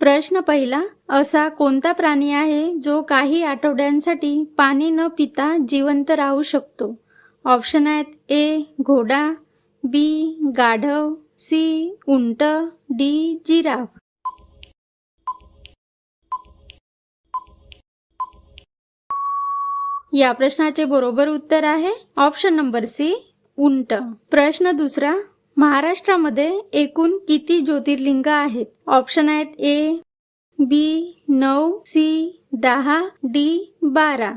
प्रश्न पहिला असा कोणता प्राणी आहे जो काही आठवड्यांसाठी पाणी न पिता जिवंत राहू शकतो? ऑप्शन आहेत ए घोडा बी गाढव सी उंट डी जिराफ. या प्रश्नाचे बरोबर उत्तर आहे ऑप्शन नंबर सी उंट. प्रश्न दुसरा महाराष्ट्रामध्ये एकूण किती ज्योतिर्लिंग आहेत? ऑप्शन आहेत ए बी नऊ सी दहा डी बारा.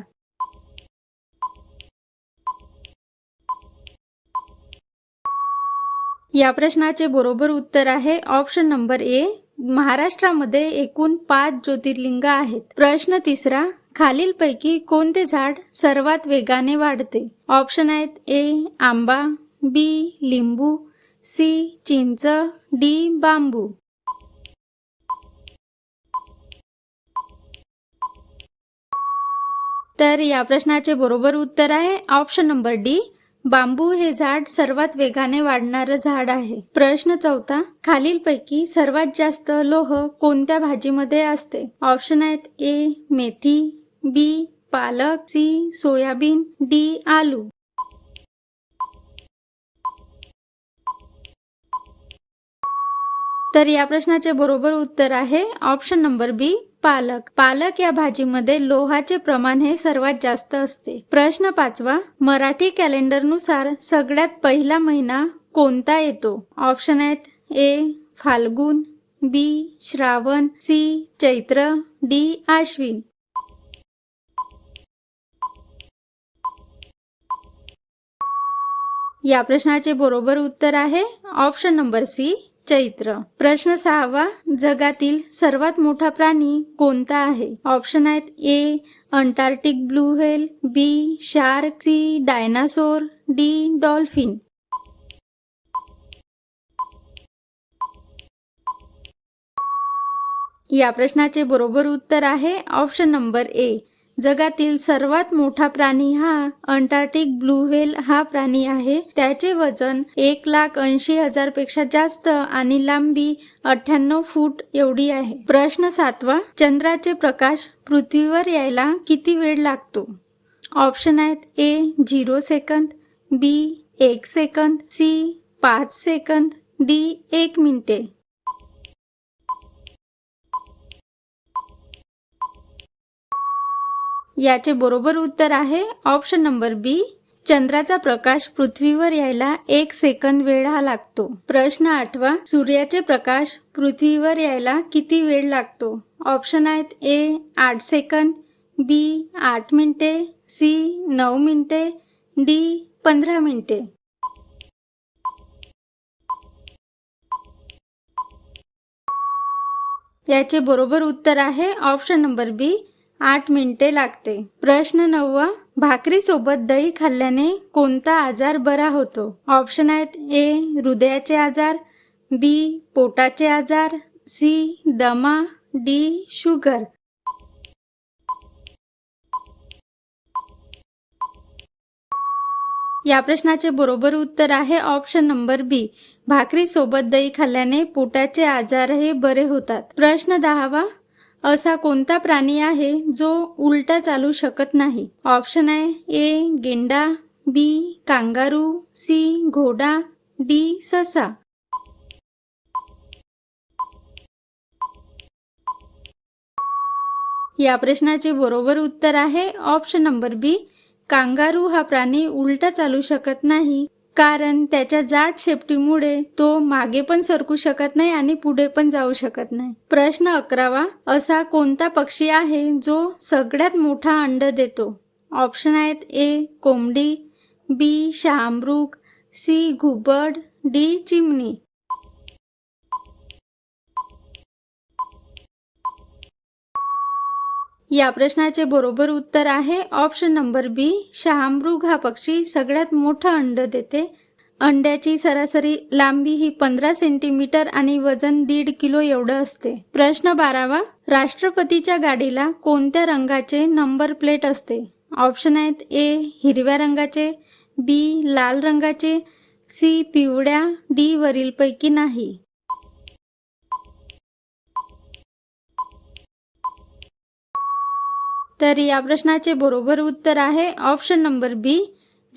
या प्रश्नाचे बरोबर उत्तर आहे ऑप्शन नंबर ए महाराष्ट्रामध्ये एकूण पाच ज्योतिर्लिंग आहेत. प्रश्न तिसरा खालीलपैकी कोणते झाड सर्वात वेगाने वाढते? ऑप्शन आहेत ए आंबा बी लिंबू सी चिंच डी बांबू. तर या प्रश्नाचे बरोबर उत्तर आहे ऑप्शन नंबर डी बांबू हे झाड सर्वात वेगाने वाढणारं झाड आहे. प्रश्न चौथा खालीलपैकी सर्वात जास्त लोह कोणत्या भाजीमध्ये असते? ऑप्शन आहेत ए मेथी बी पालक सी सोयाबीन डी आलू. तर या प्रश्नाचे बरोबर उत्तर आहे ऑप्शन नंबर बी पालक. पालक या भाजीमध्ये लोहाचे प्रमाण हे सर्वात जास्त असते. प्रश्न पाचवा मराठी कॅलेंडरनुसार सगळ्यात पहिला महिना कोणता येतो? ऑप्शन आहेत A Phalgun B Shravan C Chaitra D Ashwin या प्रश्नाचे बरोबर उत्तर आहे ऑप्शन नंबर सी चैत्र प्रश्न सहावा. जगातील सर्वात मोठा प्राणी कोणता आहे? ऑप्शन आहेत A Antarctic blue whale B shark C dinosaur D dolphin. या प्रश्नाचे बरोबर उत्तर आहे ऑप्शन नंबर ए. जगातील सर्वात मोठा प्राणी हा अंटार्क्टिक ब्लू व्हेल हा प्राणी आहे. त्याचे वजन एक लाख ऐंशी हजारपेक्षा जास्त आणि लांबी अठ्ठ्याण्णव फूट एवढी आहे. प्रश्न सातवा चंद्राचे प्रकाश पृथ्वीवर यायला किती वेळ लागतो? ऑप्शन आहेत ए झिरो सेकंद बी एक सेकंद सी पाच सेकंद डी एक मिनिटे. याचे बरोबर उत्तर आहे ऑप्शन नंबर बी. चंद्राचा प्रकाश पृथ्वीवर यायला एक सेकंद वेळ हा लागतो. प्रश्न आठवा सूर्याचे प्रकाश पृथ्वीवर यायला किती वेळ लागतो? ऑप्शन आहेत ए आठ सेकंद बी आठ मिनिटे सी नऊ मिनिटे डी पंधरा मिनिटे. याचे बरोबर उत्तर आहे ऑप्शन नंबर बी. आठ मिनिटे लागते. प्रश्न नववा भाकरीसोबत दही खाल्ल्याने कोणता आजार बरा होतो? ऑप्शन आहेत ए हृदयाचे आजार बी पोटाचे आजार सी दमा डी शुगर. या प्रश्नाचे बरोबर उत्तर आहे ऑप्शन नंबर बी. भाकरीसोबत दही खाल्ल्याने पोटाचे आजार हे बरे होतात. प्रश्न दहावा असा कोणता प्राणी आहे जो उलटा चालू शकत नाही? ऑप्शन आहे ए गेंडा बी कांगारू सी घोडा डी ससा. या प्रश्नाचे बरोबर उत्तर आहे ऑप्शन नंबर बी कांगारू हा प्राणी उलटा चालू शकत नाही. कारण त्याच्या जाड शेपटीमुळे तो मागे पण सरकू शकत नाही आणि पुढे पण जाऊ शकत नाही. प्रश्न अकरावा असा कोणता पक्षी आहे जो सगळ्यात मोठा अंड देतो? ऑप्शन आहेत ए कोंबडी बी शहामृग सी घुबड डी चिमणी. या प्रश्नाचे बरोबर उत्तर आहे. ऑप्शन नंबर बी शहामृग हा पक्षी सगळ्यात मोठं अंड देते. अंड्याची सरासरी लांबी ही पंधरा सेंटीमीटर आणि वजन दीड किलो एवढं असते. प्रश्न बारावा राष्ट्रपतीच्या गाडीला कोणत्या रंगाचे नंबर प्लेट असते? ऑप्शन आहेत ए हिरव्या रंगाचे बी लाल रंगाचे सी पिवळ्या डी वरीलपैकी नाही. तर या प्रश्नाचे बरोबर उत्तर आहे ऑप्शन नंबर बी.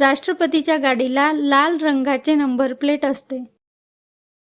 राष्ट्रपतीच्या गाडीला लाल रंगाचे नंबर प्लेट असते.